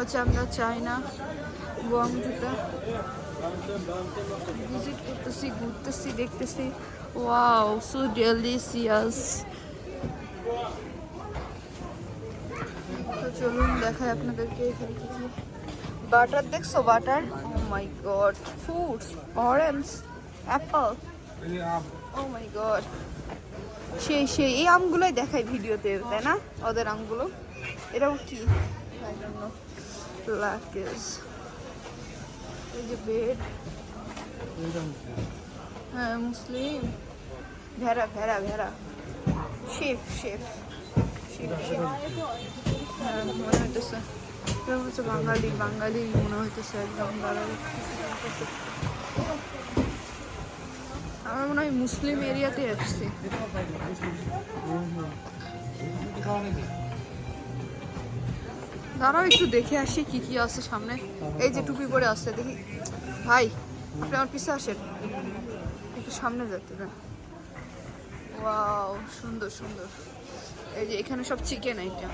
হচ্ছে আমরা চাই না চাইনা গুয়াংজুটা ভিজিট করতেছি, ঘুরতেছি, দেখতেছি। ওয়াও, সো ডেলিসিয়াস তো চলুন দেখায় আপনাদেরকে এখানে কি কি। বাটার, দেখছ butter? Oh my god fruits orange apple oh my god সেই সেই, এই আমগুলোই দেখায় ভিডিওতে, তাই না? ওদের আমগুলো। এটাও কি? লাকেজ এই যে বেড হ্যাঁ মুসলিম ভেড়া ভেড়া ভেড়া শেফ শেফ মনে হইতেছে। হচ্ছে বাঙালি বাঙালি মনে হইতেছে একদম দাঁড়াই আমার মনে হয় মুসলিম এরিয়াতে আসছি। দাঁড়াও একটু দেখে আসি কি কি আছে সামনে এই যে টুপি পরে আসছে দেখি ভাই আপনি আমার পিছে আসেন একটু সামনে যেতে দেন ওয়াও সুন্দর সুন্দর এই যে এখানে সব chicken item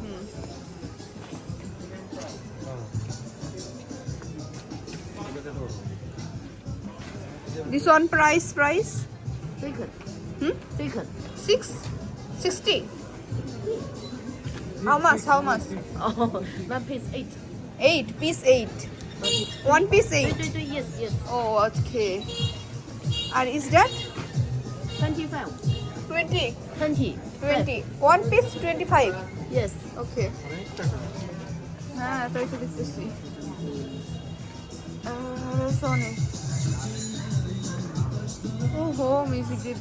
hmm This one price price? Chicken. Hmm? Chicken. Six? Sixty? How much? How much? Oh, one piece eight. Eight piece eight. One piece eight. Yes, yes. Oh, okay. And is that? Twenty-five. Twenty. Twenty. Twenty. One piece twenty-five. Yes. Okay. Ah, thirty-sixty. pieces. Uh, ah, so. Oh, music.